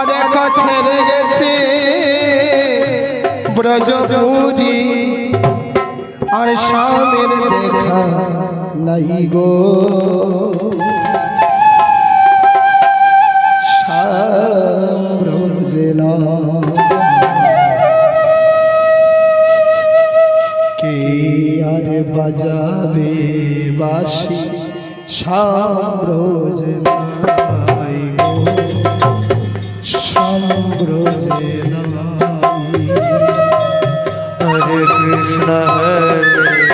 অনেক ছেড়ে গেছে। ব্রজপুরি, আর স্বামীর দেখা নাই গো। কে আর বাজাবে বাসি সাম্রজনাই গো। সাম্রজনাই হরে কৃষ্ণ হরে।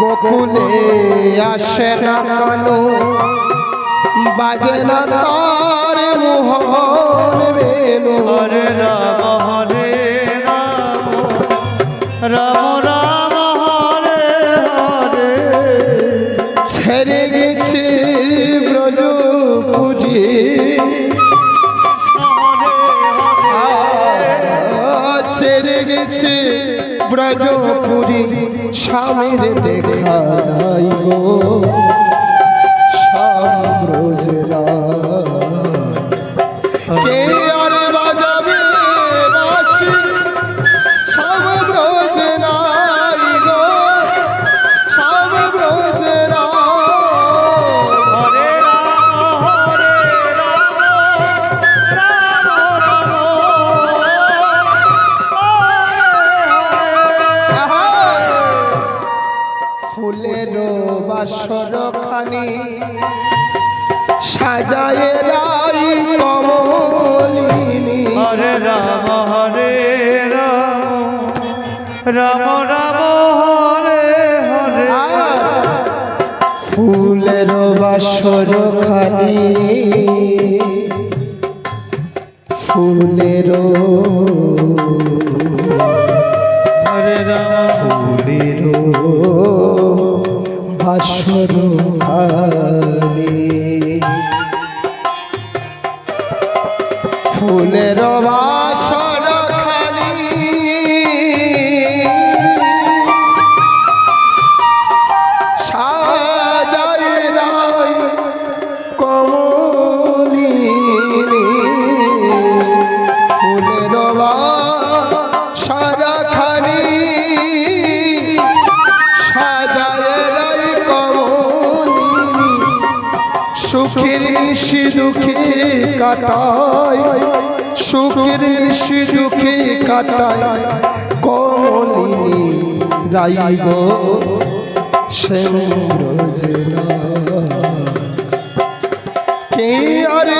গোকুলে আসে না কানো। বাজে না তার মোহন বেনু। হরে রাম হরে রাম রাম রাম হরে হরে। ছেড়ে গেছে ব্রজপুরি ছেড়ে গেছে ব্রজপুরি স্বামীর দেখা নাই গো সাজায় রাই কমলিনী। হরে রাম হরে রাম। রাম রাম হরে হরে ফুলের বাসর খানি। ফুলের হরে রাম। ফুলের বাসর খানি। ফুলের বাসর নিশি দুঃখে কাটায় সুখের নিশি দুঃখে কাটায় কমলিনী রাই গো শ্যামরজনা কে আরে